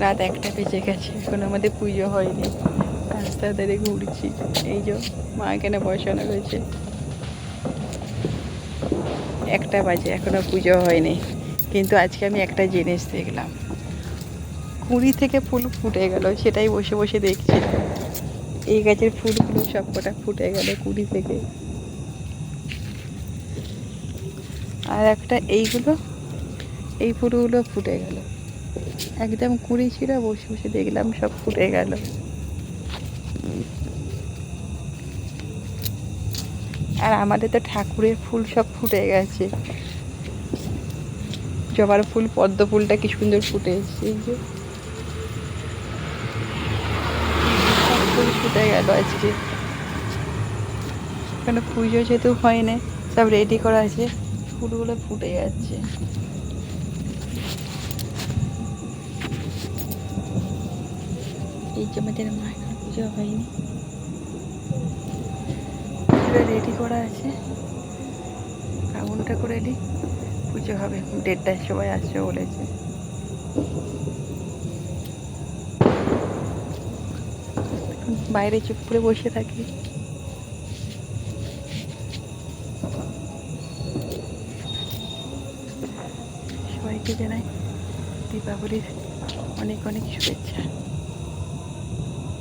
রাত একটা বেজে গেছে, এখন আমাদের পুজো হয়নি। রাস্তা ধরে ঘুরছি, এই যে মা এখানে বসানো রয়েছে। একটা বাজে, এখনও পুজো হয়নি। কিন্তু আজকে আমি একটা জিনিস দেখলাম। কুড়ি থেকে ফুল ফুটে গেল, সেটাই বসে বসে দেখছি। এই গাছের ফুলগুলো সব কটা ফুটে গেল কুড়ি থেকে। আর একটা এইগুলো, এই ফুলগুলো ফুটে গেল। একদম কুড়ি ছিল বসে বসে দেখলাম সব ফুটে গেল। আর আমাদের তো ঠাকুরের ফুল সব ফুটে গেছে। জবার ফুল, পদ্ম ফুলটা কি সুন্দর ফুটে এসছে এই যে। ফুল ফুটে গেল আজকে। এখানে পুজো যেহেতু হয়নি, সব রেডি করা আছে, ফুলগুলো ফুটে যাচ্ছে। এই যে আমাদের মা পুজো হয়নি। রেডি করা আছে। আগুনটা করে নিই পুজো হবে। দেড়টার সময় আসবে বলেছে। বাইরে চুপ করে বসে থাকি। সবাইকে জানাই দীপাবলির অনেক অনেক শুভেচ্ছা।